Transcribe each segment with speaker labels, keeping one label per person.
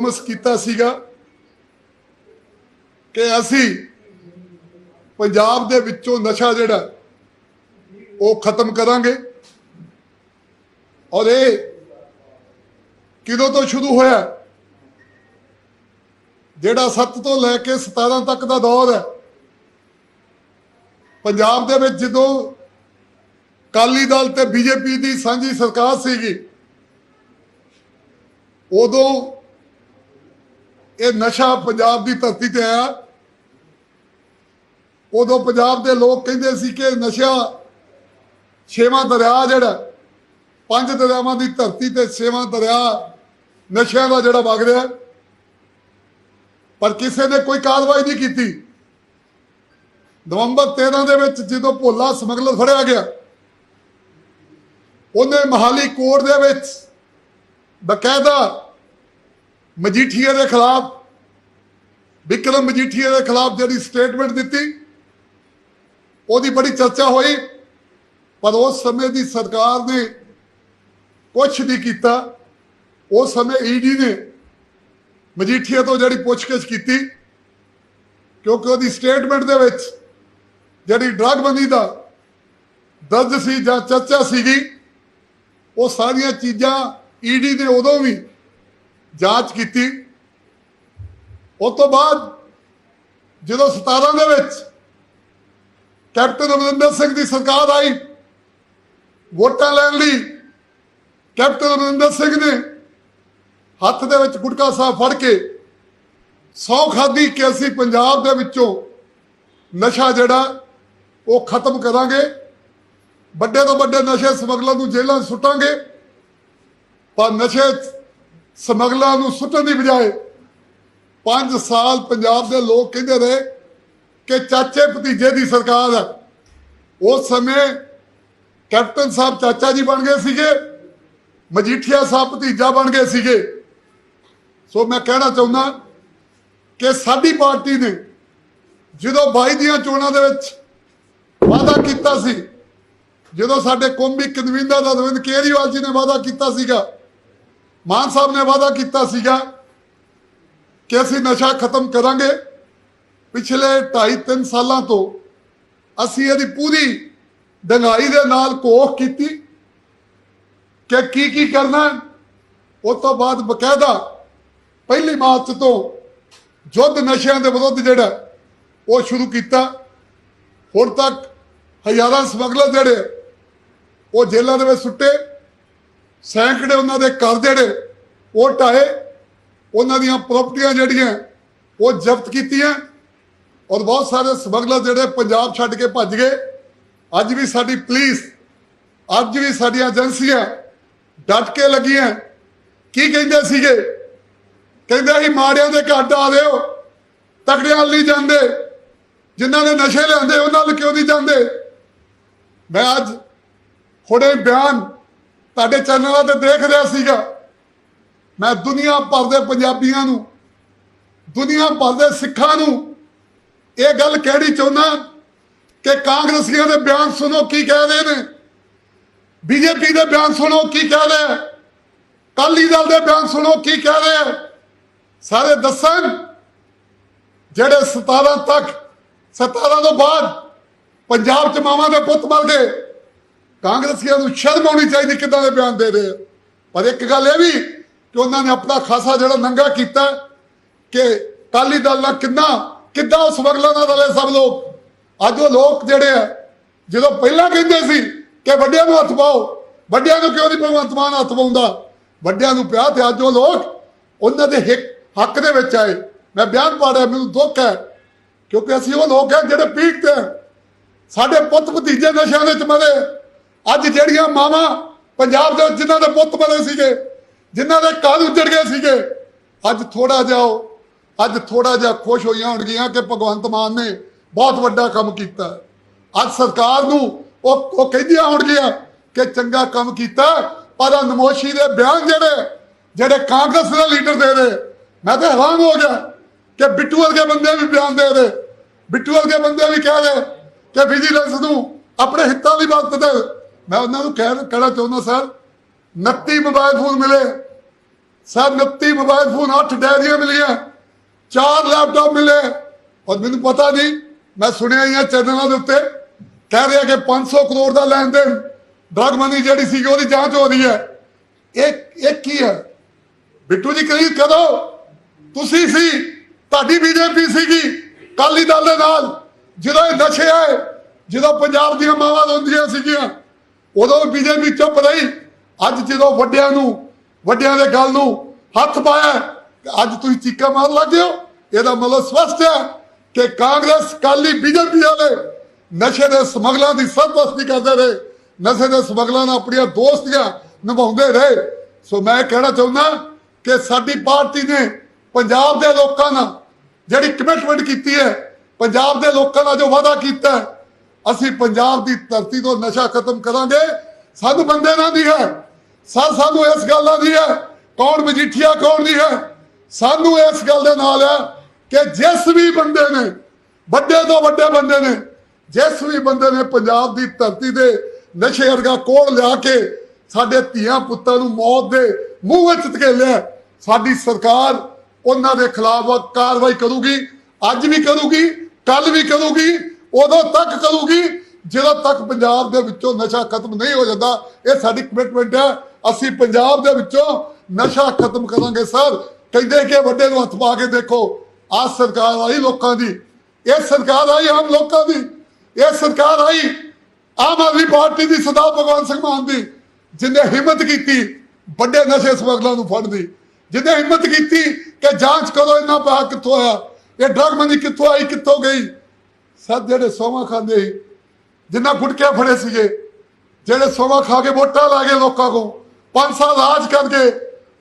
Speaker 1: Promise ਕੀਤਾ ਸੀਗਾ ਕਿ ਅਸੀਂ ਪੰਜਾਬ ਦੇ ਵਿੱਚੋਂ ਨਸ਼ਾ ਜਿਹੜਾ ਉਹ ਖਤਮ ਕਰਾਂਗੇ। ਔਰ ਇਹ ਕਿਦੋਂ ਤੋਂ ਸ਼ੁਰੂ ਹੋਇਆ? ਜਿਹੜਾ 7 ਤੋਂ ਲੈ ਕੇ 17 ਤੱਕ ਦਾ ਦੌਰ ਹੈ। ਪੰਜਾਬ ਦੇ ਵਿੱਚ ਜਦੋਂ ਕਾਲੀ ਦਲ ਤੇ ਬੀਜੇਪੀ ਦੀ ਸਾਂਝੀ ਸਰਕਾਰ ਸੀਗੀ, ਉਦੋਂ ਇਹ ਨਸ਼ਾ ਪੰਜਾਬ ਦੀ ਧਰਤੀ ਤੇ ਆਇਆ। ਉਦੋਂ ਪੰਜਾਬ ਦੇ ਲੋਕ ਕਹਿੰਦੇ ਸੀ ਕਿ ਨਸ਼ਾ ਛੇਵਾਂ ਦਰਿਆ ਜਿਹੜਾ ਪੰਜ ਦਰਿਆਵਾਂ ਦੀ ਧਰਤੀ ਤੇ ਛੇਵਾਂ ਦਰਿਆ ਨਸ਼ਿਆਂ ਦਾ ਜਿਹੜਾ ਵਗ ਰਿਹਾ ਪਰ ਕਿਸੇ ਨੇ ਕੋਈ ਕਾਰਵਾਈ ਨਹੀਂ ਕੀਤੀ। ਨਵੰਬਰ 13 ਦੇ ਵਿੱਚ ਜਦੋਂ ਭੋਲਾ ਸਮਗਲਰ ਫੜਿਆ ਗਿਆ, ਉਹਨੇ ਮਹਾਲੀ ਕੋਰਟ ਦੇ ਵਿੱਚ ਬਕਾਇਦਾ ਮਜੀਠੀਆ ਦੇ ਖਿਲਾਫ, ਵਿਕਰਮ ਮਜੀਠੀਆ ਦੇ ਖਿਲਾਫ ਜਿਹੜੀ ਸਟੇਟਮੈਂਟ ਦਿੱਤੀ, ਉਹਦੀ ਬੜੀ ਚਰਚਾ ਹੋਈ, ਪਰ ਉਸ ਸਮੇਂ ਦੀ ਸਰਕਾਰ ਨੇ ਕੁਛ ਨਹੀਂ ਕੀਤਾ। ਉਸ ਸਮੇਂ ਈਡੀ ਨੇ ਮਜੀਠੀਆ ਤੋਂ ਜਿਹੜੀ ਪੁੱਛਗਿੱਛ ਕੀਤੀ, ਕਿਉਂਕਿ ਉਹਦੀ ਸਟੇਟਮੈਂਟ ਦੇ ਵਿੱਚ ਜਿਹੜੀ ਡਰਗ ਬੰਦੀ ਦਾ ਦਰਜ ਸੀ ਜਾਂ ਚਰਚਾ ਸੀਗੀ, ਉਹ ਸਾਰੀਆਂ ਚੀਜ਼ਾਂ ਈਡੀ ਨੇ ਉਦੋਂ ਵੀ ਜਾਂਚ ਕੀਤੀ। ਉਸ ਤੋਂ ਬਾਅਦ ਜਦੋਂ 17 ਦੇ ਵਿੱਚ ਕੈਪਟਨ ਅਮਰਿੰਦਰ ਸਿੰਘ ਦੀ ਸਰਕਾਰ ਆਈ, ਵੋਟਾਂ ਲੈਣ ਲਈ ਕੈਪਟਨ ਅਮਰਿੰਦਰ ਸਿੰਘ ਨੇ ਹੱਥ ਦੇ ਵਿੱਚ ਗੁਟਕਾ ਸਾਹਿਬ ਫੜ ਕੇ ਸੌ ਖਾਦੀ ਕਿ ਅਸੀਂ ਪੰਜਾਬ ਦੇ ਵਿੱਚੋਂ ਨਸ਼ਾ ਜਿਹੜਾ ਉਹ ਖਤਮ ਕਰਾਂਗੇ, ਵੱਡੇ ਤੋਂ ਵੱਡੇ ਨਸ਼ੇ ਸਮਗਲਰ ਨੂੰ ਜੇਲ੍ਹਾਂ ਸੁੱਟਾਂਗੇ, ਪਰ ਨਸ਼ੇ ਸਮਗਲਰਾਂ ਨੂੰ ਸੁੱਟਣ ਦੀ ਬਜਾਏ 5 ਸਾਲ ਪੰਜਾਬ ਦੇ ਲੋਕ ਕਹਿੰਦੇ ਰਹੇ ਕਿ ਚਾਚੇ ਭਤੀਜੇ ਦੀ ਸਰਕਾਰ ਹੈ। ਉਸ ਸਮੇਂ ਕੈਪਟਨ ਸਾਹਿਬ ਚਾਚਾ ਜੀ ਬਣ ਗਏ ਸੀਗੇ, ਮਜੀਠੀਆ ਸਾਹਿਬ ਭਤੀਜਾ ਬਣ ਗਏ ਸੀਗੇ। ਸੋ ਮੈਂ ਕਹਿਣਾ ਚਾਹੁੰਦਾ ਕਿ ਸਾਡੀ ਪਾਰਟੀ ਨੇ ਜਦੋਂ 22 ਦੀਆਂ ਚੋਣਾਂ ਦੇ ਵਿੱਚ ਵਾਅਦਾ ਕੀਤਾ ਸੀ, ਜਦੋਂ ਸਾਡੇ ਕੌਮੀ ਕਨਵੀਨਰ ਅਰਵਿੰਦ ਕੇਜਰੀਵਾਲ ਜੀ ਨੇ ਵਾਅਦਾ ਕੀਤਾ ਸੀਗਾ ਮਾਨ ਸਾਹਿਬ ਨੇ ਵਾਅਦਾ ਕੀਤਾ ਸੀਗਾ ਕਿ ਅਸੀਂ ਨਸ਼ਾ ਖਤਮ ਕਰਾਂਗੇ। ਪਿਛਲੇ 2.5-3 ਸਾਲਾਂ ਤੋਂ ਅਸੀਂ ਇਹਦੀ ਪੂਰੀ ਡੰਗਾਈ ਦੇ ਨਾਲ ਕੋਖ ਕੀਤੀ ਕਿ ਕੀ ਕੀ ਕਰਨਾ ਹੈ। ਉਸ ਤੋਂ ਬਾਅਦ ਬਕਾਇਦਾ ਪਹਿਲੀ ਮਾਰਚ ਤੋਂ ਯੁੱਧ ਨਸ਼ਿਆਂ ਦੇ ਵਿਰੁੱਧ ਜਿਹੜਾ ਉਹ ਸ਼ੁਰੂ ਕੀਤਾ। ਹੁਣ ਤੱਕ ਹਜ਼ਾਰਾਂ ਸਮਗਲਰ ਜਿਹੜੇ ਉਹ ਜੇਲ੍ਹਾਂ ਦੇ ਵਿੱਚ ਸੁੱਟੇ। ਸੈਂਕੜੇ ਉਹਨਾਂ ਦੇ ਘਰ ਜਿਹੜੇ ਉਹ ਢਾਏ, ਉਹਨਾਂ ਦੀਆਂ ਪ੍ਰਾਪਰਟੀਆਂ ਜਿਹੜੀਆਂ, ਉਹ ਜ਼ਬਤ ਕੀਤੀਆਂ ਔਰ ਬਹੁਤ ਸਾਰੇ ਸਮਗਲਰ ਜਿਹੜੇ ਪੰਜਾਬ ਛੱਡ ਕੇ ਭੱਜ ਗਏ। ਅੱਜ ਵੀ ਸਾਡੀ ਪੁਲਿਸ, ਅੱਜ ਵੀ ਸਾਡੀਆਂ ਏਜੰਸੀਆਂ ਡਟ ਕੇ ਲੱਗੀਆਂ। ਕੀ ਕਹਿੰਦੇ ਸੀਗੇ? ਕਹਿੰਦੇ ਅਸੀਂ ਮਾੜਿਆਂ ਦੇ ਘਰ ਡਾਲ ਦਿਓ ਤਕੜਿਆਂ ਵੱਲ ਨਹੀਂ ਜਾਂਦੇ। ਜਿਨ੍ਹਾਂ ਨੇ ਨਸ਼ੇ ਲਿਆਂਦੇ, ਉਹਨਾਂ ਵੱਲ ਕਿਉਂ ਨਹੀਂ ਜਾਂਦੇ? ਮੈਂ ਅੱਜ ਹੁਣੇ ਬਿਆਨ ਤੁਹਾਡੇ ਚੈਨਲਾਂ ਤੇ ਦੇਖ ਰਿਹਾ ਸੀਗਾ। ਮੈਂ ਦੁਨੀਆ ਭਰ ਦੇ ਪੰਜਾਬੀਆਂ ਨੂੰ, ਦੁਨੀਆ ਭਰ ਦੇ ਸਿੱਖਾਂ ਨੂੰ ਇਹ ਗੱਲ ਕਹਿਣੀ ਚਾਹੁੰਦਾ ਕਿ ਕਾਂਗਰਸੀਆਂ ਦੇ ਬਿਆਨ ਸੁਣੋ ਕੀ ਕਹਿ ਰਹੇ ਨੇ। ਬੀਜੇਪੀ ਦੇ ਬਿਆਨ ਸੁਣੋ ਕੀ ਕਹਿ ਰਹੇ ਕਾਲੀ ਦਲ ਦੇ ਬਿਆਨ ਸੁਣੋ ਕੀ ਕਹਿ ਰਹੇ ਸਾਰੇ ਦੱਸਣ ਜਿਹੜੇ 17 ਤੱਕ 17 ਤੋਂ ਬਾਅਦ ਪੰਜਾਬ ਚ ਮਾਵਾਂ ਦੇ ਪੁੱਤ ਮਰ ਗਏ। ਕਾਂਗਰਸੀਆਂ ਨੂੰ ਸ਼ਰਮ ਆਉਣੀ ਚਾਹੀਦੀ ਕਿੱਦਾਂ ਦੇ ਬਿਆਨ ਦੇ ਰਹੇ ਆ। ਪਰ ਇੱਕ ਗੱਲ ਇਹ ਵੀ ਕਿ ਉਹਨਾਂ ਨੇ ਆਪਣਾ ਖਾਸਾ ਜਿਹੜਾ ਨੰਗਾ ਕੀਤਾ ਕਿ ਕਾਲੀ ਦਲ ਨਾਲ ਕਿੰਨਾ, ਕਿੱਦਾਂ ਉਸ ਸਮਗਲਰਾਂ ਨਾਲ ਰਲੇ ਸਭ ਲੋਕ? ਅੱਜ ਉਹ ਲੋਕ ਜਿਹੜੇ ਆ, ਜਦੋਂ ਪਹਿਲਾਂ ਕਹਿੰਦੇ ਸੀ ਕਿ ਵੱਡਿਆਂ ਨੂੰ ਹੱਥ ਪਾਓ, ਵੱਡਿਆਂ ਨੂੰ ਕਿਉਂ ਨਹੀਂ ਭਗਵੰਤ ਮਾਨ ਹੱਥ ਪਾਉਂਦਾ? ਵੱਡਿਆਂ ਨੂੰ ਪਿਆ ਤੇ ਅੱਜ ਉਹ ਲੋਕ, ਉਹਨਾਂ ਦੇ ਹੱਕ ਦੇ ਵਿੱਚ ਆਏ। ਮੈਂ ਬਿਆਨ ਪਾੜਿਆ ਮੈਨੂੰ ਦੁੱਖ ਹੈ, ਕਿਉਂਕਿ ਅਸੀਂ ਉਹ ਲੋਕ ਹਾਂ ਜਿਹੜੇ ਪੀਕ ਤੇ ਸਾਡੇ ਪੁੱਤ ਭਤੀਜੇ ਨਸ਼ਿਆਂ ਦੇ ਚ ਮਰੇ। ਅੱਜ ਜਿਹੜੀਆਂ ਮਾਵਾਂ ਪੰਜਾਬ ਦੇ ਵਿੱਚ ਜਿਨ੍ਹਾਂ ਦੇ ਪੁੱਤ ਬਣੇ ਸੀਗੇ, ਜਿਨ੍ਹਾਂ ਦੇ ਘਰ ਉੱਜੜ ਗਏ ਸੀਗੇ, ਅੱਜ ਥੋੜਾ ਜਿਹਾ ਉਹ- ਅੱਜ ਥੋੜਾ ਜਿਹਾ ਖੁਸ਼ ਹੋਈਆਂ ਹੋਣਗੀਆਂ ਕਿ ਭਗਵੰਤ ਮਾਨ ਨੇ ਬਹੁਤ ਵੱਡਾ ਕੰਮ ਕੀਤਾ। ਅੱਜ ਸਰਕਾਰ ਨੂੰ ਉਹ ਉਹ ਕਹਿੰਦੀਆਂ ਹੋਣਗੀਆਂ ਕਿ ਚੰਗਾ ਕੰਮ ਕੀਤਾ, ਪਰ ਆਹ ਨਮੋਸ਼ੀ ਦੇ ਬਿਆਨ ਜਿਹੜੇ ਜਿਹੜੇ ਕਾਂਗਰਸ ਦੇ ਲੀਡਰ ਦੇ ਰਹੇ ਮੈਂ ਤਾਂ ਹੈਰਾਨ ਹੋ ਗਿਆ ਕਿ ਬਿੱਟੂ ਵਰਗੇ ਬੰਦੇ ਵੀ ਬਿਆਨ ਦੇ ਰਹੇ। ਬਿੱਟੂ ਵਰਗੇ ਬੰਦੇ ਵੀ ਕਹਿ ਰਹੇ ਕਿ ਵਿਜੀਲੈਂਸ ਨੂੰ ਆਪਣੇ ਹਿੱਤਾਂ ਦੀ ਬਾਤ ਤੇ ਮੈਂ ਉਹਨਾਂ ਨੂੰ ਕਹਿ ਕਹਿਣਾ ਚਾਹੁੰਦਾ ਸਰ 29 ਮੋਬਾਈਲ ਫੋਨ ਮਿਲੇ। ਸਰ 29 ਮੋਬਾਈਲ ਫੋਨ 8 ਡੈਰੀਆਂ ਮਿਲੀਆਂ। ਚਾਰ ਲੈਪਟਾਪ ਮਿਲੇ। ਔਰ ਮੈਨੂੰ ਪਤਾ ਨਹੀਂ, ਮੈਂ ਸੁਣਿਆ ਹੀ ਆ ਚੈਨਲਾਂ ਦੇ ਉੱਤੇ, ਕਹਿ ਰਿਹਾ ਕਿ 500 ਕਰੋੜ ਦਾ ਲੈਣ ਦੇਣ ਡਰਗ ਮਨੀ ਜਿਹੜੀ ਸੀ ਉਹਦੀ ਜਾਂਚ ਹੋ ਰਹੀ ਹੈ। ਇਹ ਇਹ ਕੀ ਹੈ? ਬਿੱਟੂ ਜੀ ਕਰੀ। ਕਦੋਂ ਤੁਸੀਂ ਸੀ, ਤੁਹਾਡੀ ਬੀਜੇਪੀ ਸੀਗੀ ਕਾਲੀ ਦਲ ਦੇ ਨਾਲ। ਜਦੋਂ ਇਹ ਨਸ਼ੇ ਆਏ, ਜਦੋਂ ਪੰਜਾਬ ਦੀਆਂ ਮਾਵਾਂ ਰੋਂਦੀਆਂ ਸੀਗੀਆਂ ਉਦੋਂ ਬੀਜੇਪੀ ਚੁੱਪ ਰਹੀ। ਅੱਜ ਜਦੋਂ ਵੱਡਿਆਂ ਨੂੰ ਵੱਡਿਆਂ ਦੇ ਗੱਲ ਨੂੰ ਹੱਥ ਪਾਇਆ ਅੱਜ ਤੁਸੀਂ ਚੀਕਾ ਮਾਰਨ ਲੱਗੇ ਹੋ। ਇਹਦਾ ਮਤਲਬ ਸਪਸ਼ਟ ਹੈ ਕਿ ਕਾਂਗਰਸ ਕਾਲੀ ਬੀਜੇਪੀ ਵਾਲੇ ਨਸ਼ੇ ਦੇ ਸਮਗਲਾਂ ਦੀ ਸਰਪ੍ਰਸਤੀ ਕਰਦੇ ਰਹੇ। ਨਸ਼ੇ ਦੇ ਸਮਗਲਾਂ ਨਾਲ ਆਪਣੀਆਂ ਦੋਸਤੀਆਂ ਨਿਭਾਉਂਦੇ ਰਹੇ। ਸੋ ਮੈਂ ਕਹਿਣਾ ਚਾਹੁੰਦਾ ਕਿ ਸਾਡੀ ਪਾਰਟੀ ਨੇ ਪੰਜਾਬ ਦੇ ਲੋਕਾਂ ਨਾਲ ਜਿਹੜੀ ਕਮਿਟਮੈਂਟ ਕੀਤੀ ਹੈ ਪੰਜਾਬ ਦੇ ਲੋਕਾਂ ਨਾਲ ਜੋ ਵਾਅਦਾ ਕੀਤਾ ਹੈ, ਅਸੀਂ ਪੰਜਾਬ ਦੀ ਧਰਤੀ ਤੋਂ ਨਸ਼ਾ ਖਤਮ ਕਰਾਂਗੇ। ਸਾਨੂੰ ਬੰਦੇ ਨਾਲ ਦੀ ਹੈ। ਸਰ, ਸਾਨੂੰ ਇਸ ਗੱਲ ਦਾ ਦੀ ਹੈ। ਕੌਣ ਮਜੀਠੀਆ, ਕੌਣ ਦੀ ਹੈ। ਸਾਨੂੰ ਇਸ ਗੱਲ ਦੇ ਨਾਲ ਹੈ ਕਿ ਜਿਸ ਵੀ ਬੰਦੇ ਨੇ, ਵੱਡੇ ਤੋਂ ਵੱਡੇ ਬੰਦੇ ਨੇ, ਜਿਸ ਵੀ ਬੰਦੇ ਨੇ ਪੰਜਾਬ ਦੀ ਧਰਤੀ ਦੇ ਨਸ਼ੇ ਵਰਗਾ ਕੋੜ ਲਿਆ ਕੇ ਸਾਡੇ ਧੀਆਂ ਪੁੱਤਾਂ ਨੂੰ ਮੌਤ ਦੇ ਮੂੰਹ ਵਿੱਚ ਧਕੇਲਿਆ ਸਾਡੀ ਸਰਕਾਰ ਉਹਨਾਂ ਦੇ ਖਿਲਾਫ ਕਾਰਵਾਈ ਕਰੂਗੀ, ਅੱਜ ਵੀ ਕਰੂਗੀ ਕੱਲ ਵੀ ਕਰੂਗੀ ਉਦੋਂ ਤੱਕ ਕਰੂਗੀ ਜਦੋਂ ਤੱਕ ਪੰਜਾਬ ਦੇ ਵਿੱਚੋਂ ਨਸ਼ਾ ਖਤਮ ਨਹੀਂ ਹੋ ਜਾਂਦਾ, ਇਹ ਸਾਡੀ ਕਮਿਟਮੈਂਟ ਹੈ। ਅਸੀਂ ਪੰਜਾਬ ਦੇ ਵਿੱਚੋਂ ਨਸ਼ਾ ਖਤਮ ਕਰਾਂਗੇ, ਸਰ। ਕਹਿੰਦੇ ਕਿ ਵੱਡੇ ਨੂੰ ਹੱਥ ਪਾ ਕੇ ਦੇਖੋ, ਆਹ ਸਰਕਾਰ ਆਈ ਲੋਕਾਂ ਦੀ। ਇਹ ਸਰਕਾਰ ਆਈ ਆਮ ਲੋਕਾਂ ਦੀ। ਇਹ ਸਰਕਾਰ ਆਈ ਆਮ ਆਦਮੀ ਪਾਰਟੀ ਦੀ, ਸਰਦਾਰ ਭਗਵੰਤ ਸਿੰਘ ਮਾਨ ਦੀ, ਜਿਨੇ ਹਿੰਮਤ ਕੀਤੀ ਵੱਡੇ ਨਸ਼ੇ ਸਮਗਲਰਾਂ ਨੂੰ ਫੜਨ ਦੀ। ਜਿਨੇ ਹਿੰਮਤ ਕੀਤੀ ਕਿ ਜਾਂਚ ਕਰੋ ਇਹਨਾਂ ਪੈਸਾ ਕਿੱਥੋਂ ਆਇਆ? ਇਹ ਡਰਗ ਮਨੀ ਕਿੱਥੋਂ ਆਈ, ਕਿੱਥੋਂ ਗਈ? ਸਰ, ਜਿਹੜੇ ਸੋਵਾ ਖਾਂਦੇ ਸੀ, ਜਿੰਨਾ ਗੁਟਕੇ ਫੜੇ ਸੀਗੇ, ਜਿਹੜੇ ਸੋਵਾ ਖਾ ਕੇ ਵੋਟਾਂ ਲਾ ਗਏ ਲੋਕਾਂ ਕੋ ਪੰਜ ਸਾਲ ਰਾਜ ਕਰਕੇ,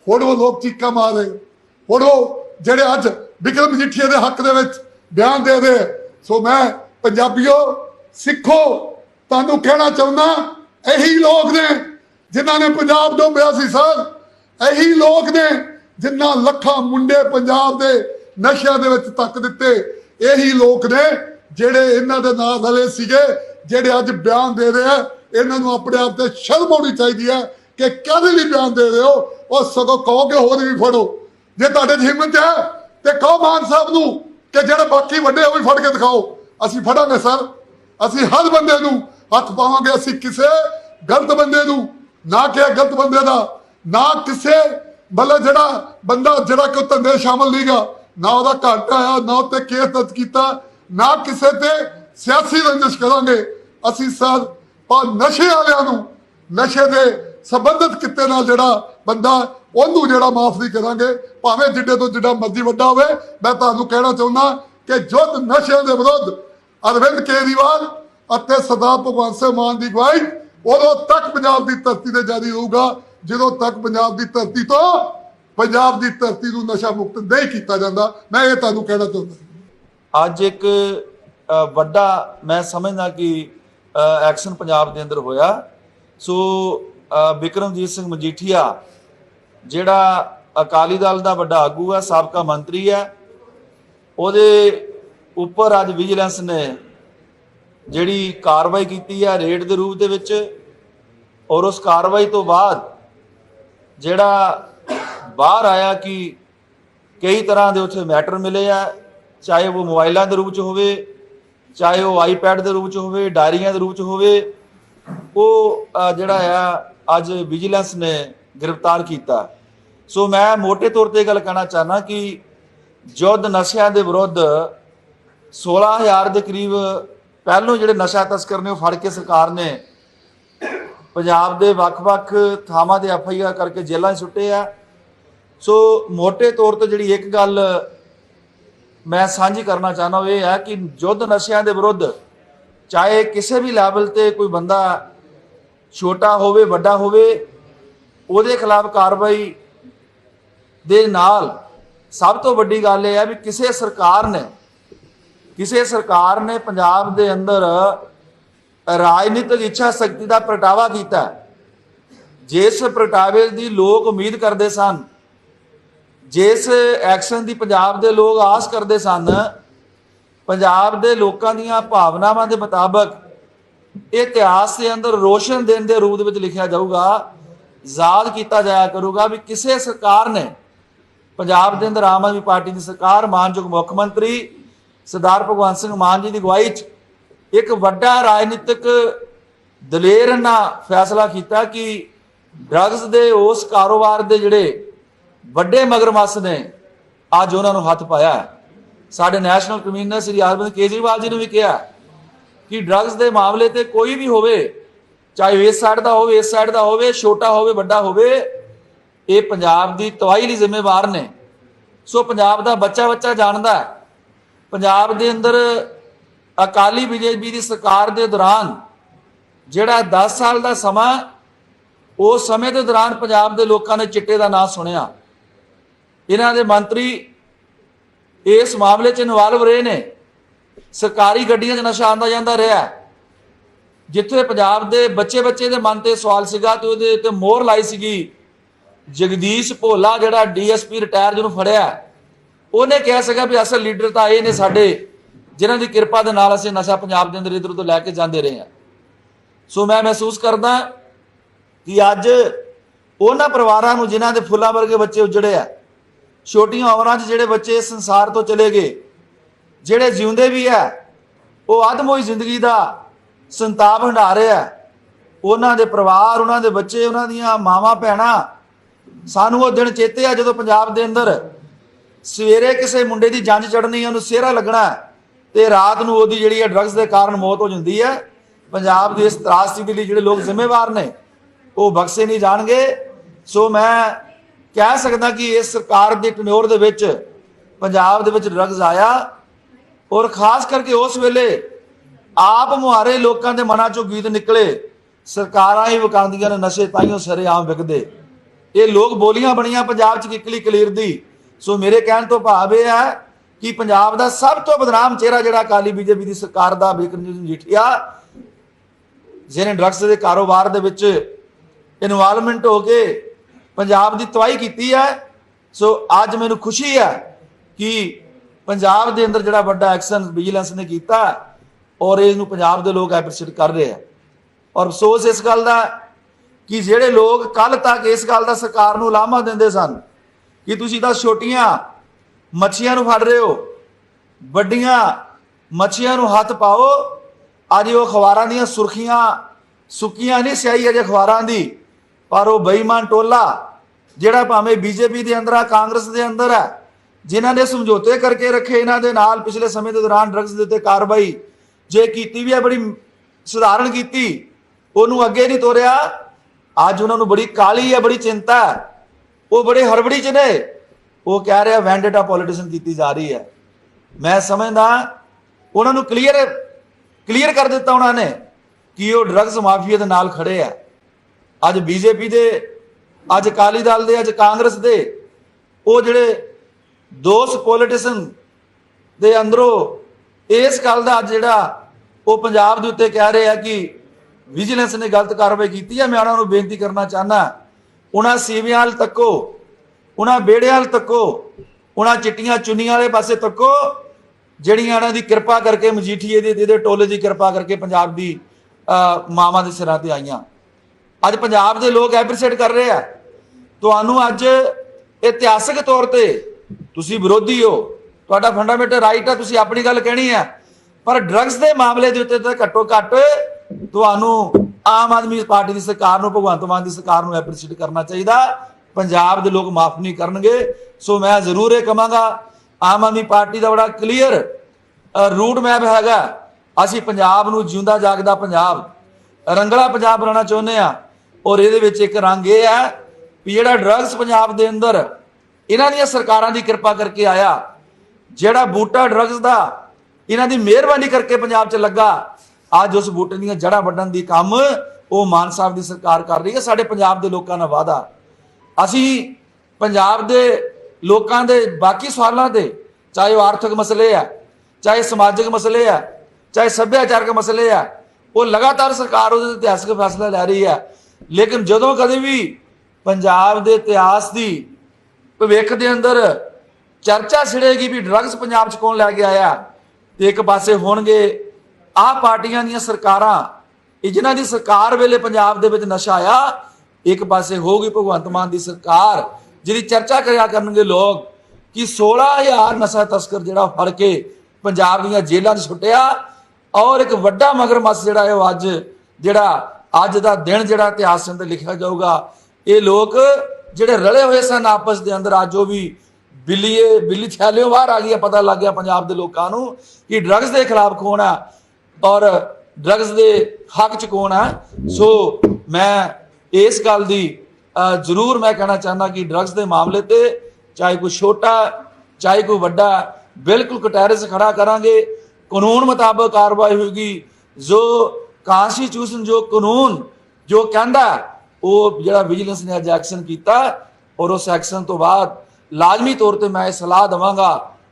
Speaker 1: ਹੁਣ ਉਹ ਲੋਕ ਚੀਕਾਂ ਮਾਰ ਰਹੇ। ਹੁਣ ਉਹ ਜਿਹੜੇ ਅੱਜ ਵਿਕਰਮ ਮਜੀਠੀਆ ਦੇ ਹੱਕ ਦੇ ਵਿੱਚ ਬਿਆਨ ਦੇ ਰਹੇ ਸੋ ਮੈਂ ਪੰਜਾਬੀਓ, ਸਿੱਖੋ, ਤੁਹਾਨੂੰ ਕਹਿਣਾ ਚਾਹੁੰਦਾ, ਇਹੀ ਲੋਕ ਨੇ ਜਿਨ੍ਹਾਂ ਨੇ ਪੰਜਾਬ ਡੋਬਿਆ ਸੀ, ਸਰ। ਇਹੀ ਲੋਕ ਨੇ ਜਿਨ੍ਹਾਂ ਲੱਖਾਂ ਮੁੰਡੇ ਪੰਜਾਬ ਦੇ ਨਸ਼ਿਆਂ ਦੇ ਵਿੱਚ ਤੱਕ ਦਿੱਤੇ। ਇਹੀ ਲੋਕ ਨੇ ਜਿਹੜੇ ਇਹਨਾਂ ਦੇ ਨਾਲ ਰਲੇ ਸੀਗੇ, ਜਿਹੜੇ ਅੱਜ ਬਿਆਨ ਦੇ ਰਹੇ ਆ, ਇਹਨਾਂ ਨੂੰ ਆਪਣੇ ਆਪ ਤੇ ਸ਼ਰਮ ਆਉਣੀ ਚਾਹੀਦੀ ਹੈ ਕਿ ਕਾਹਦੇ ਲਈ ਬਿਆਨ ਦੇ ਰਹੇ ਹੋ? ਉਹ ਸਗੋਂ ਕਹੋ ਕਿ ਹੋਰ ਵੀ ਫੜੋ। ਜੇ ਤੁਹਾਡੇ ਹਿੰਮਤ ਹੈ, ਤੇ ਕਹੋ ਮਾਨ ਸਾਹਿਬ ਨੂੰ ਕਿ ਜਿਹੜੇ ਬਾਕੀ ਵੱਡੇ ਉਹ ਵੀ ਫੜ ਕੇ ਦਿਖਾਓ। ਅਸੀਂ ਫੜਾਂਗੇ, ਸਰ। ਅਸੀਂ ਹਰ ਬੰਦੇ ਨੂੰ ਹੱਥ ਪਾਵਾਂਗੇ, ਅਸੀਂ ਕਿਸੇ ਗਲਤ ਬੰਦੇ ਨੂੰ, ਨਾ ਕਿ ਗਲਤ ਬੰਦੇ ਦਾ, ਨਾ ਕਿਸੇ ਮਤਲਬ ਜਿਹੜਾ ਬੰਦਾ ਜਿਹੜਾ ਕਿ ਧੰਦੇ ਸ਼ਾਮਲ ਨਹੀਂਗਾ ਨਾ ਉਹਦਾ ਘਾਟਾ ਆਇਆ, ਨਾ ਉੱਤੇ ਕੇਸ ਦਰਜ ਕੀਤਾ ਨਾ ਕਿਸੇ ਤੇ ਸਿਆਸੀ ਰੰਜਿਸ਼ ਕਰਾਂਗੇ। ਅਸੀਂ ਸਰ, ਪਰ ਨਸ਼ੇ ਵਾਲਿਆਂ ਨੂੰ, ਨਸ਼ੇ ਦੇ ਸੰਬੰਧਿਤ ਕਿੱਤੇ ਨਾਲ ਜਿਹੜਾ ਬੰਦਾ, ਉਹਨੂੰ ਜਿਹੜਾ ਮਾਫ ਨਹੀਂ ਕਰਾਂਗੇ। ਭਾਵੇਂ ਜਿੱਡੇ ਤੋਂ ਜਿੱਡਾ ਮਰਜ਼ੀ ਵੱਡਾ ਹੋਵੇ, ਮੈਂ ਤੁਹਾਨੂੰ ਕਹਿਣਾ ਚਾਹੁੰਦਾ ਕਿ ਜੁੱਧ ਨਸ਼ਿਆਂ ਦੇ ਵਿਰੁੱਧ ਅਰਵਿੰਦ ਕੇਜਰੀਵਾਲ ਅਤੇ ਸਰਦਾਰ ਭਗਵੰਤ ਸਿੰਘ ਮਾਨ ਦੀ ਅਗਵਾਈ ਉਦੋਂ ਤੱਕ ਪੰਜਾਬ ਦੀ ਧਰਤੀ ਤੇ ਜਾਰੀ ਰਹੂਗਾ, ਜਦੋਂ ਤੱਕ ਪੰਜਾਬ ਦੀ ਧਰਤੀ ਤੋਂ ਪੰਜਾਬ ਦੀ ਧਰਤੀ ਨੂੰ ਨਸ਼ਾ ਮੁਕਤ ਨਹੀਂ ਕੀਤਾ ਜਾਂਦਾ। ਮੈਂ ਇਹ ਤੁਹਾਨੂੰ ਕਹਿਣਾ ਚਾਹੁੰਦਾ।
Speaker 2: ਅੱਜ ਇੱਕ ਵੱਡਾ, ਮੈਂ ਸਮਝਦਾ ਕਿ ਐਕਸ਼ਨ ਪੰਜਾਬ ਦੇ ਅੰਦਰ ਹੋਇਆ। ਸੋ ਬਿਕਰਮਜੀਤ ਸਿੰਘ ਮਜੀਠੀਆ, ਜਿਹੜਾ ਅਕਾਲੀ ਦਲ ਦਾ ਵੱਡਾ ਆਗੂ ਹੈ, ਸਾਬਕਾ ਮੰਤਰੀ ਹੈ, ਉਹਦੇ ਉੱਪਰ ਅੱਜ ਵਿਜੀਲੈਂਸ ਨੇ ਜਿਹੜੀ ਕਾਰਵਾਈ ਕੀਤੀ ਹੈ ਰੇਡ ਦੇ ਰੂਪ ਦੇ ਵਿੱਚ ਔਰ ਉਸ ਕਾਰਵਾਈ ਤੋਂ ਬਾਅਦ ਜਿਹੜਾ ਬਾਹਰ ਆਇਆ ਕਿ ਕਈ ਤਰ੍ਹਾਂ ਦੇ ਉੱਥੇ ਮੈਟਰ ਮਿਲੇ ਆ ਚਾਹੇ ਉਹ ਮੋਬਾਈਲਾਂ ਦੇ ਰੂਪ 'ਚ ਹੋਵੇ, ਚਾਹੇ ਉਹ ਆਈਪੈਡ ਦੇ ਰੂਪ 'ਚ ਹੋਵੇ, ਡਾਇਰੀਆਂ ਦੇ ਰੂਪ 'ਚ ਹੋਵੇ, ਉਹ ਜਿਹੜਾ ਆ, ਅੱਜ ਵਿਜੀਲੈਂਸ ਨੇ ਗ੍ਰਿਫਤਾਰ ਕੀਤਾ। ਸੋ ਮੈਂ ਮੋٹے ਤੌਰ ਤੇ ਗੱਲ ਕਹਿਣਾ ਚਾਹਨਾ ਕਿ ਜੁੱਧ ਨਸ਼ਿਆਂ ਦੇ ਵਿਰੁੱਧ 16000 ਦੇ ਕਰੀਬ ਪਹਿਲੋਂ ਜਿਹੜੇ ਨਸ਼ਾ ਤਸਕਰ ਨੇ ਉਹ ਫੜ ਕੇ ਸਰਕਾਰ ਨੇ ਪੰਜਾਬ ਦੇ ਵੱਖ-ਵੱਖ ਥਾਵਾਂ ਦੇ ਐਫਆਈਆਰ ਕਰਕੇ ਜੇਲ੍ਹਾਂ 'ਚ ਸੁੱਟੇ ਆ। ਸੋ ਮੋਟੇ ਤੌਰ ਤੇ ਜਿਹੜੀ ਇੱਕ ਗੱਲ ਮੈਂ ਸਾਂਝੀ ਕਰਨਾ ਚਾਹਨਾ ਉਹ ਇਹ ਹੈ ਕਿ ਜੁੱਧ ਨਸ਼ਿਆਂ ਦੇ ਵਿਰੁੱਧ ਚਾਹੇ ਕਿਸੇ ਵੀ ਲੈਵਲ ਤੇ ਕੋਈ ਬੰਦਾ ਛੋਟਾ ਹੋਵੇ, ਵੱਡਾ ਹੋਵੇ, ਉਹਦੇ ਖਿਲਾਫ ਕਾਰਵਾਈ ਦੇ ਨਾਲ ਸਭ ਤੋਂ ਵੱਡੀ ਗੱਲ ਇਹ ਹੈ ਵੀ ਕਿਸੇ ਸਰਕਾਰ ਨੇ, ਕਿਸੇ ਸਰਕਾਰ ਨੇ ਪੰਜਾਬ ਦੇ ਅੰਦਰ ਰਾਜਨੀਤਿਕ ਇੱਛਾ ਸ਼ਕਤੀ ਦਾ ਪ੍ਰਗਟਾਵਾ ਕੀਤਾ ਜਿਸ ਪ੍ਰਗਟਾਵੇ ਦੀ ਲੋਕ ਉਮੀਦ ਕਰਦੇ ਸਨ ਜਿਸ ਐਕਸ਼ਨ ਦੀ ਪੰਜਾਬ ਦੇ ਲੋਕ ਆਸ ਕਰਦੇ ਸਨ, ਪੰਜਾਬ ਦੇ ਲੋਕਾਂ ਦੀਆਂ ਭਾਵਨਾਵਾਂ ਦੇ ਮੁਤਾਬਕ ਇਹ ਇਤਿਹਾਸ ਦੇ ਅੰਦਰ ਰੋਸ਼ਨ ਦਿਨ ਦੇ ਰੂਪ ਦੇ ਵਿੱਚ ਲਿਖਿਆ ਜਾਊਗਾ, ਯਾਦ ਕੀਤਾ ਜਾਇਆ ਕਰੂਗਾ ਵੀ ਕਿਸੇ ਸਰਕਾਰ ਨੇ ਪੰਜਾਬ ਦੇ ਅੰਦਰ ਆਮ ਆਦਮੀ ਪਾਰਟੀ ਦੀ ਸਰਕਾਰ, ਮਾਨਯੋਗ ਮੁੱਖ ਮੰਤਰੀ ਸਰਦਾਰ ਭਗਵੰਤ ਸਿੰਘ ਮਾਨ ਜੀ ਦੀ ਅਗਵਾਈ 'ਚ ਇੱਕ ਵੱਡਾ ਰਾਜਨੀਤਿਕ ਦਲੇਰ ਨਾਲ ਫੈਸਲਾ ਕੀਤਾ ਕਿ ਡਰੱਗਸ ਦੇ ਉਸ ਕਾਰੋਬਾਰ ਦੇ ਜਿਹੜੇ ਵੱਡੇ ਮਗਰਮੱਛ ਨੇ। ਅੱਜ ਉਹਨਾਂ ਨੂੰ ਹੱਥ ਪਾਇਆ ਸਾਡੇ ਨੈਸ਼ਨਲ ਕਮਿਸ਼ਨਰ ਸ੍ਰੀ ਅਰਵਿੰਦ ਕੇਜਰੀਵਾਲ ਜੀ ਨੇ ਵੀ ਕਿਹਾ ਕਿ ਡਰੱਗਸ ਦੇ ਮਾਮਲੇ ਤੇ ਕੋਈ ਵੀ ਹੋਵੇ, ਚਾਹੇ ਇਸ ਸਾਈਡ ਦਾ ਹੋਵੇ, ਇਸ ਸਾਈਡ ਦਾ ਹੋਵੇ, ਛੋਟਾ ਹੋਵੇ, ਵੱਡਾ ਹੋਵੇ, ਇਹ ਪੰਜਾਬ ਦੀ ਤਬਾਹੀ ਲਈ ਜ਼ਿੰਮੇਵਾਰ ਨੇ। ਸੋ ਪੰਜਾਬ ਦਾ ਬੱਚਾ ਬੱਚਾ ਜਾਣਦਾ ਹੈ। ਪੰਜਾਬ ਦੇ ਅੰਦਰ ਅਕਾਲੀ ਬੀਜੇਪੀ ਦੀ ਸਰਕਾਰ ਦੇ ਦੌਰਾਨ ਜਿਹੜਾ 10 ਸਾਲ ਦਾ ਸਮਾਂ, ਉਸ ਸਮੇਂ ਦੇ ਦੌਰਾਨ ਪੰਜਾਬ ਦੇ ਲੋਕਾਂ ਨੇ ਚਿੱਟੇ ਦਾ ਨਾਂ ਸੁਣਿਆ। ਇਹਨਾਂ ਦੇ ਮੰਤਰੀ ਇਸ ਮਾਮਲੇ 'ਚ ਇਨਵੋਲਵ ਰਹੇ ਨੇ। ਸਰਕਾਰੀ ਗੱਡੀਆਂ 'ਚ ਨਸ਼ਾ ਆਂਦਾ ਜਾਂਦਾ ਰਿਹਾ ਜਿੱਥੇ ਪੰਜਾਬ ਦੇ ਬੱਚੇ ਬੱਚੇ ਦੇ ਮਨ ਤੇ ਸਵਾਲ ਸੀਗਾ ਤੇ ਉਹਦੇ ਉੱਤੇ ਮੋਹਰ ਲਾਈ ਸੀਗੀ। ਜਗਦੀਸ਼ ਭੋਲਾ ਜਿਹੜਾ ਡੀਐਸਪੀ ਰਿਟਾਇਰ ਜਿਹਨੂੰ ਫੜਿਆ ਉਹਨੇ ਕਿਹਾ ਸੀਗਾ ਵੀ ਅਸਲ ਲੀਡਰ ਤਾਂ ਇਹ ਨੇ ਸਾਡੇ, ਜਿਨ੍ਹਾਂ ਦੀ ਕਿਰਪਾ ਦੇ ਨਾਲ ਅਸੀਂ ਨਸ਼ਾ ਪੰਜਾਬ ਦੇ ਅੰਦਰ ਇਧਰ ਤੋਂ ਲੈ ਕੇ ਜਾਂਦੇ ਰਹੇ ਹਾਂ। ਸੋ ਮੈਂ ਮਹਿਸੂਸ ਕਰਦਾ ਕਿ ਅੱਜ ਉਹਨਾਂ ਪਰਿਵਾਰਾਂ ਨੂੰ ਜਿਨ੍ਹਾਂ ਦੇ ਫੁੱਲਾਂ ਵਰਗੇ ਬੱਚੇ ਉਜੜੇ ਆ ਛੋਟੀਆਂ ਉਮਰਾਂ 'ਚ ਜਿਹੜੇ ਬੱਚੇ ਇਸ ਸੰਸਾਰ ਤੋਂ ਚਲੇ ਗਏ, ਜਿਹੜੇ ਜਿਉਂਦੇ ਵੀ ਹੈ, ਉਹ ਅਧਮੋਈ ਜ਼ਿੰਦਗੀ ਦਾ ਸੰਤਾਪ ਹੰਢਾ ਰਿਹਾ ਉਹਨਾਂ ਦੇ ਪਰਿਵਾਰ, ਉਹਨਾਂ ਦੇ ਬੱਚੇ, ਉਹਨਾਂ ਦੀਆਂ ਮਾਵਾਂ, ਭੈਣਾਂ ਸਾਨੂੰ ਉਹ ਦਿਨ ਚੇਤੇ ਆ ਜਦੋਂ ਪੰਜਾਬ ਦੇ ਅੰਦਰ ਸਵੇਰੇ ਕਿਸੇ ਮੁੰਡੇ ਦੀ ਜੰਜ ਚੜਨੀ ਉਹਨੂੰ ਸਿਹਰਾ ਲੱਗਣਾ ਤੇ ਰਾਤ ਨੂੰ ਉਹਦੀ ਜਿਹੜੀ ਹੈ ਡਰੱਗਸ ਦੇ ਕਾਰਨ ਮੌਤ ਹੋ ਜਾਂਦੀ ਹੈ। ਪੰਜਾਬ ਦੀ ਇਸ ਤਰਾਸਦੀ ਦੇ ਲਈ ਜਿਹੜੇ ਲੋਕ ਜ਼ਿੰਮੇਵਾਰ ਨੇ, ਉਹ ਬਖਸ਼ੇ ਨਹੀਂ ਜਾਣਗੇ। ਸੋ ਮੈਂ ਕਹਿ ਸਕਦਾ ਕਿ ਇਸ ਸਰਕਾਰ ਦੇ ਟਨਿਓਰ ਦੇ ਵਿੱਚ ਪੰਜਾਬ ਦੇ ਵਿੱਚ ਡਰੱਗਸ ਆਇਆ ਔਰ ਖਾਸ ਕਰਕੇ ਉਸ ਵੇਲੇ ਆਪ ਮੁਹਾਰੇ ਲੋਕਾਂ ਦੇ ਮਨਾਂ ਚੋਂ ਗੀਤ ਨਿਕਲੇ, ਸਰਕਾਰਾਂ ਹੀ ਵਕਾਂਦੀਆਂ ਨੇ, ਨਸ਼ੇ ਤਾਈਓ ਸਰੇ ਆਮ ਵਿਕਦੇ। ਇਹ ਲੋਕ ਬੋਲੀਆਂ ਬਣੀਆਂ ਪੰਜਾਬ 'ਚ ਕਿਕਲੀ ਕਲੀਰ ਦੀ। ਸੋ ਮੇਰੇ ਕਹਿਣ ਤੋਂ ਭਾਵ ਇਹ ਹੈ ਕਿ ਪੰਜਾਬ ਦਾ ਸਭ ਤੋਂ ਬਦਨਾਮ ਚਿਹਰਾ ਜਿਹੜਾ ਅਕਾਲੀ ਬੀਜੇਪੀ ਦੀ ਸਰਕਾਰ ਦਾ ਬਿਕਰਮਜੀਤ ਮਜੀਠੀਆ ਜਿਹਨੇ ਡਰੱਗਸ ਦੇ ਕਾਰੋਬਾਰ ਦੇ ਵਿੱਚ ਇਨਵੋਲਵਮੈਂਟ ਹੋ ਕੇ ਪੰਜਾਬ ਦੀ ਤਵਾਈ ਕੀਤੀ ਹੈ। ਸੋ ਅੱਜ ਮੈਨੂੰ ਖੁਸ਼ੀ ਹੈ ਕਿ ਪੰਜਾਬ ਦੇ ਅੰਦਰ ਜਿਹੜਾ ਵੱਡਾ ਐਕਸ਼ਨ ਵਿਜੀਲੈਂਸ ਨੇ ਕੀਤਾ ਔਰ ਇਸ ਨੂੰ ਪੰਜਾਬ ਦੇ ਲੋਕ ਐਪਰੀਸ਼ੀਏਟ ਕਰ ਰਹੇ ਆ। ਔਰ ਅਫਸੋਸ ਇਸ ਗੱਲ ਦਾ ਕਿ ਜਿਹੜੇ ਲੋਕ ਕੱਲ ਤੱਕ ਇਸ ਗੱਲ ਦਾ ਸਰਕਾਰ ਨੂੰ ਲਾਮਾ ਦਿੰਦੇ ਸਨ ਕਿ ਤੁਸੀਂ ਤਾਂ ਛੋਟੀਆਂ ਮੱਛੀਆਂ ਨੂੰ ਫੜ ਰਹੇ ਹੋ, ਵੱਡੀਆਂ ਮੱਛੀਆਂ ਨੂੰ ਹੱਥ ਪਾਓ, ਅੱਜ ਉਹ ਅਖਬਾਰਾਂ ਦੀਆਂ ਸੁਰਖੀਆਂ ਸੁੱਕੀਆਂ ਨਹੀਂ, ਸਿਆਹੀ ਅਜੇ ਅਖਬਾਰਾਂ ਦੀ, ਪਰ ਉਹ ਬੇਈਮਾਨ ਟੋਲਾ ਜਿਹੜਾ ਭਾਵੇਂ ਬੀਜੇਪੀ ਦੇ ਅੰਦਰ ਆ, ਕਾਂਗਰਸ ਦੇ ਅੰਦਰ ਹੈ ਜਿਨ੍ਹਾਂ ਨੇ ਸਮਝੌਤੇ ਕਰਕੇ ਰੱਖੇ ਇਹਨਾਂ ਦੇ ਨਾਲ ਪਿਛਲੇ ਸਮੇਂ ਦੇ ਦੌਰਾਨ ਡਰੱਗਸ ਦੇ ਉੱਤੇ ਕਾਰਵਾਈ, ਜੇ ਕੀਤੀ ਵੀ ਹੈ ਬੜੀ ਸਧਾਰਨ ਕੀਤੀ, ਉਹਨੂੰ ਅੱਗੇ ਨਹੀਂ ਤੋਰਿਆ। ਅੱਜ ਉਹਨਾਂ ਨੂੰ ਬੜੀ ਕਾਲੀ ਹੈ ਬੜੀ ਚਿੰਤਾ ਹੈ ਉਹ ਬੜੇ ਹੜਬੜੀ ਚ ਨੇ। ਉਹ ਕਹਿ ਰਿਹਾ ਵੈਂਡੇਟਾ ਪੋਲੀਟੀਸ਼ਨ ਕੀਤੀ ਜਾ ਰਹੀ ਹੈ। ਮੈਂ ਸਮਝਦਾ, ਉਹਨਾਂ ਨੂੰ ਕਲੀਅਰ ਕਲੀਅਰ ਕਰ ਦਿੱਤਾ ਉਹਨਾਂ ਨੇ ਕਿ ਉਹ ਡਰੱਗਸ ਮਾਫੀਆ ਦੇ ਨਾਲ ਖੜੇ ਆ। ਅੱਜ ਬੀਜੇਪੀ ਦੇ ਅੱਜ ਅਕਾਲੀ ਦਲ ਦੇ, ਅੱਜ ਕਾਂਗਰਸ ਦੇ, ਉਹ ਜਿਹੜੇ ਦੋਸਤ ਪੋਲੀਟੀਸ਼ਨ ਦੇ ਅੰਦਰੋਂ ਇਸ ਗੱਲ ਦਾ ਅੱਜ ਜਿਹੜਾ ਉਹ ਪੰਜਾਬ ਦੇ ਉੱਤੇ ਕਹਿ ਰਹੇ ਆ ਕਿ ਵਿਜੀਲੈਂਸ ਨੇ ਗਲਤ ਕਾਰਵਾਈ ਕੀਤੀ ਹੈ। ਮੈਂ ਉਹਨਾਂ ਨੂੰ ਬੇਨਤੀ ਕਰਨਾ ਚਾਹਨਾ ਉਹਨਾਂ ਸੀਵਿਆਂ ਵੱਲ ਤੱਕੋ, ਉਹਨਾਂ ਬੇੜਿਆਂ ਵੱਲ ਤੱਕੋ, ਉਹਨਾਂ ਚਿੱਟੀਆਂ ਚੁੰਨੀਆਂ ਵਾਲੇ ਪਾਸੇ ਤੱਕੋ, ਜਿਹੜੀਆਂ ਇਹਨਾਂ ਦੀ ਕਿਰਪਾ ਕਰਕੇ ਮਜੀਠੀਏ ਦੇ ਇਹਦੇ ਟੋਲੇ ਦੀ ਕਿਰਪਾ ਕਰਕੇ ਪੰਜਾਬ ਦੀ ਮਾਵਾਂ ਦੇ ਸਿਰਾਂ ਤੇ ਆਈਆਂ। ਅੱਜ ਪੰਜਾਬ ਦੇ ਲੋਕ ਐਪਰੀਸ਼ੀਏਟ ਕਰ ਰਹੇ ਆ। ਤੁਹਾਨੂੰ ਅੱਜ ਇਤਿਹਾਸਕ ਤੌਰ ਤੇ ਤੁਸੀਂ ਵਿਰੋਧੀ ਹੋ। ਤੁਹਾਡਾ ਫੰਡਾਮੈਂਟਲ ਰਾਈਟ ਹੈ ਤੁਸੀਂ ਆਪਣੀ ਗੱਲ ਕਹਿਣੀ ਹੈ ਪਰ ਡਰੱਗਸ ਦੇ ਮਾਮਲੇ ਦੇ ਉੱਤੇ ਤਾਂ ਘੱਟੋ ਘੱਟ ਤੁਹਾਨੂੰ ਆਮ ਆਦਮੀ ਪਾਰਟੀ ਦੀ ਸਰਕਾਰ ਨੂੰ, ਭਗਵੰਤ ਮਾਨ ਦੀ ਸਰਕਾਰ ਨੂੰ ਐਪਰੀਸ਼ੀਏਟ ਕਰਨਾ ਚਾਹੀਦਾ। ਪੰਜਾਬ ਦੇ ਲੋਕ ਮਾਫ ਨਹੀਂ ਕਰਨਗੇ। ਸੋ ਮੈਂ ਜ਼ਰੂਰ ਇਹ ਕਹਾਂਗਾ, ਆਮ ਆਦਮੀ ਪਾਰਟੀ ਦਾ ਬੜਾ ਕਲੀਅਰ ਰੂਟ ਮੈਪ ਹੈਗਾ। ਅਸੀਂ ਪੰਜਾਬ ਨੂੰ ਜਿਉਂਦਾ ਜਾਗਦਾ ਪੰਜਾਬ, ਰੰਗਲਾ ਪੰਜਾਬ ਬਣਾਉਣਾ ਚਾਹੁੰਦੇ ਆ। ਔਰ ਇਹਦੇ ਵਿੱਚ ਇੱਕ ਰੰਗ ਇਹ ਹੈ ਵੀ ਜਿਹੜਾ ਡਰੱਗਸ ਪੰਜਾਬ ਦੇ ਅੰਦਰ, ਇਹਨਾਂ ਦੀਆਂ ਸਰਕਾਰਾਂ ਦੀ ਕਿਰਪਾ ਕਰਕੇ ਆਇਆ, ਜਿਹੜਾ ਬੂਟਾ ਡਰੱਗਸ ਦਾ, ਇਹਨਾਂ ਦੀ ਮਿਹਰਬਾਨੀ ਕਰਕੇ ਪੰਜਾਬ 'ਚ ਲੱਗਾ, ਅੱਜ ਉਸ ਬੂਟੇ ਦੀਆਂ ਜੜ੍ਹਾਂ ਵੱਢਣ ਦੀ ਕੰਮ ਉਹ ਮਾਨ ਸਾਹਿਬ ਦੀ ਸਰਕਾਰ ਕਰ ਰਹੀ ਹੈ, ਸਾਡੇ ਪੰਜਾਬ ਦੇ ਲੋਕਾਂ ਨਾਲ ਵਾਅਦਾ। ਅਸੀਂ ਪੰਜਾਬ ਦੇ ਲੋਕਾਂ ਦੇ ਬਾਕੀ ਸਵਾਲਾਂ ਤੇ, ਚਾਹੇ ਉਹ ਆਰਥਿਕ ਮਸਲੇ ਆ, ਚਾਹੇ ਸਮਾਜਿਕ ਮਸਲੇ ਆ, ਚਾਹੇ ਸੱਭਿਆਚਾਰਕ ਮਸਲੇ ਆ, ਉਹ ਲਗਾਤਾਰ ਸਰਕਾਰ ਉਹਦੇ ਇਤਿਹਾਸਕ ਫੈਸਲਾ ਲੈ ਰਹੀ ਹੈ। ਲੇਕਿਨ ਜਦੋਂ ਕਦੇ ਵੀ ਪੰਜਾਬ ਦੇ ਇਤਿਹਾਸ ਦੀ ਭਵਿੱਖ ਦੇ ਅੰਦਰ ਚਰਚਾ ਛਿੜੇਗੀ ਵੀ ਡਰੱਗਸ ਪੰਜਾਬ 'ਚ ਕੌਣ ਲੈ ਕੇ ਆਇਆ ਤੇ ਇੱਕ ਪਾਸੇ ਹੋਣਗੇ ਆਹ ਪਾਰਟੀਆਂ ਦੀਆਂ ਸਰਕਾਰਾਂ। ਇਹ ਜਿਨ੍ਹਾਂ ਦੀ ਸਰਕਾਰ ਵੇਲੇ ਪੰਜਾਬ ਦੇ ਵਿੱਚ ਨਸ਼ਾ ਆਇਆ, ਇੱਕ ਪਾਸੇ ਹੋਊਗੀ ਭਗਵੰਤ ਮਾਨ ਦੀ ਸਰਕਾਰ, ਜਿਹਦੀ ਚਰਚਾ ਕਰਿਆ ਕਰਨਗੇ ਲੋਕ ਕਿ 16000 ਨਸ਼ਾ ਤਸਕਰ ਜਿਹੜਾ ਫੜ ਕੇ ਪੰਜਾਬ ਦੀਆਂ ਜੇਲ੍ਹਾਂ 'ਚ ਸੁੱਟਿਆ ਔਰ ਇੱਕ ਵੱਡਾ ਮਗਰਮੱਛ ਜਿਹੜਾ ਹੈ ਉਹ ਅੱਜ, ਜਿਹੜਾ ਅੱਜ ਦਾ ਦਿਨ ਜਿਹੜਾ ਇਤਿਹਾਸ ਦੇ ਅੰਦਰ ਲਿਖਿਆ ਜਾਊਗਾ ਇਹ ਲੋਕ ਜਿਹੜੇ ਰਲੇ ਹੋਏ ਸਨ ਆਪਸ ਦੇ ਅੰਦਰ, ਅੱਜ ਉਹ ਵੀ ਬਿੱਲੀਏ, ਬਿੱਲੀ ਥੈਲਿਓਂ ਬਾਹਰ ਆ ਗਈ ਪਤਾ ਲੱਗ ਗਿਆ ਪੰਜਾਬ ਦੇ ਲੋਕਾਂ ਨੂੰ ਕਿ ਡਰੱਗਸ ਦੇ ਖਿਲਾਫ ਕੌਣ ਆ ਔਰ ਡਰੱਗਸ ਦੇ ਹੱਕ ਚ ਕੌਣ ਆ। ਸੋ ਮੈਂ ਇਸ ਗੱਲ ਦੀ ਜ਼ਰੂਰ ਮੈਂ ਕਹਿਣਾ ਚਾਹੁੰਦਾ ਕਿ ਡਰੱਗਸ ਦੇ ਮਾਮਲੇ ਤੇ ਚਾਹੇ ਕੋਈ ਛੋਟਾ, ਚਾਹੇ ਕੋਈ ਵੱਡਾ, ਬਿਲਕੁਲ ਕਟਹਿਰੇ ਖੜਾ ਕਰਾਂਗੇ। ਕਾਨੂੰਨ ਮੁਤਾਬਕ ਕਾਰਵਾਈ ਹੋਏਗੀ। ਜੋ ਕਨਸਟੀਟਿਊਸ਼ਨ ਜੋ ਕਾਨੂੰਨ ਜੋ ਕਹਿੰਦਾ ਉਹ ਜਿਹੜਾ ਵਿਜੀਲੈਂਸ ਨੇ ਅੱਜ ਐਕਸ਼ਨ ਕੀਤਾ ਔਰ ਉਸ ਐਕਸ਼ਨ ਤੋਂ ਬਾਅਦ ਲਾਜ਼ਮੀ ਤੌਰ ਤੇ ਮੈਂ ਇਹ ਸਲਾਹ ਦਵਾਂਗਾ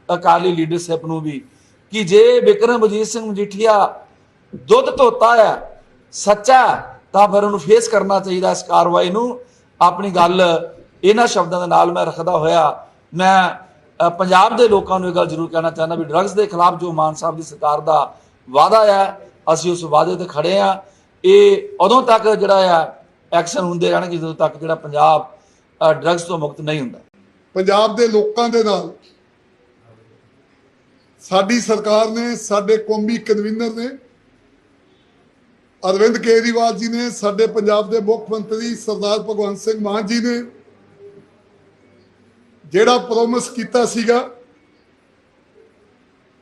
Speaker 2: ਅਕਾਲੀ ਲੀਡਰਸ਼ਿਪ ਨੂੰ ਵੀ ਕਿ ਜੇ ਵਿਕਰਮਜੀਤ ਸਿੰਘ ਮਜੀਠੀਆ ਦੁੱਧ ਧੋਤਾ ਹੈ, ਸੱਚਾ ਤਾਂ ਫਿਰ ਉਹਨੂੰ ਫੇਸ ਕਰਨਾ ਚਾਹੀਦਾ ਇਸ ਕਾਰਵਾਈ ਨੂੰ। ਆਪਣੀ ਗੱਲ ਇਹਨਾਂ ਸ਼ਬਦਾਂ ਦੇ ਨਾਲ ਮੈਂ ਰੱਖਦਾ ਹੋਇਆ। ਮੈਂ ਪੰਜਾਬ ਦੇ ਲੋਕਾਂ ਨੂੰ ਇਹ ਗੱਲ ਜ਼ਰੂਰ ਕਹਿਣਾ ਚਾਹੁੰਦਾ ਵੀ ਡਰੱਗਸ ਦੇ ਖਿਲਾਫ ਜੋ ਮਾਨ ਸਾਹਿਬ ਦੀ ਸਰਕਾਰ ਦਾ ਵਾਅਦਾ ਹੈ, ਅਸੀਂ ਉਸ ਵਾਅਦੇ ਤੇ ਖੜੇ ਆ ਇਹ ਉਦੋਂ ਤੱਕ ਜਿਹੜਾ ਆ ਐਕਸ਼ਨ ਹੁੰਦੇ ਰਹਿਣਗੇ ਜਦੋਂ ਤੱਕ ਜਿਹੜਾ ਪੰਜਾਬ ਡਰੱਗਸ ਤੋਂ ਮੁਕਤ ਨਹੀਂ ਹੁੰਦਾ।
Speaker 1: ਪੰਜਾਬ ਦੇ ਲੋਕਾਂ ਦੇ ਨਾਲ ਸਾਡੀ ਸਰਕਾਰ ਨੇ, ਸਾਡੇ ਕੌਮੀ ਕਨਵੀਨਰ ਨੇ, ਅਰਵਿੰਦ ਕੇਜਰੀਵਾਲ ਜੀ ਨੇ, ਸਾਡੇ ਪੰਜਾਬ ਦੇ ਮੁੱਖ ਮੰਤਰੀ ਸਰਦਾਰ ਭਗਵੰਤ ਸਿੰਘ ਮਾਨ ਜੀ ਨੇ ਜਿਹੜਾ ਪ੍ਰੋਮਿਸ ਕੀਤਾ ਸੀਗਾ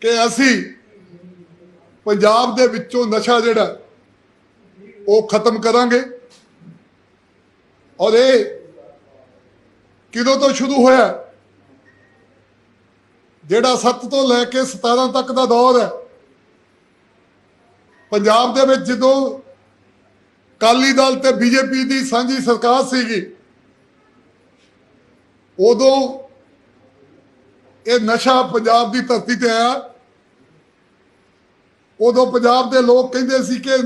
Speaker 1: ਕਿ ਅਸੀਂ ਪੰਜਾਬ ਦੇ ਵਿੱਚੋਂ ਨਸ਼ਾ ਜਿਹੜਾ, ਉਹ ਖਤਮ ਕਰਾਂਗੇ। ਔਰ ਇਹ ਕਿਦੋਂ ਤੋਂ ਸ਼ੁਰੂ ਹੋਇਆ? ਜਿਹੜਾ 7 ਤੋਂ ਲੈ ਕੇ 17 ਤੱਕ ਦਾ ਦੌਰ ਹੈ। ਪੰਜਾਬ ਦੇ ਵਿੱਚ ਜਦੋਂ ਕਾਲੀ ਦਲ ਤੇ ਬੀਜੇਪੀ ਦੀ ਸਾਂਝੀ ਸਰਕਾਰ ਸੀਗੀ, ਉਦੋਂ ਇਹ ਨਸ਼ਾ ਪੰਜਾਬ ਦੀ ਧਰਤੀ ਤੇ ਆਇਆ। ਉਦੋਂ ਪੰਜਾਬ ਦੇ ਲੋਕ ਕਹਿੰਦੇ ਸੀ ਕਿ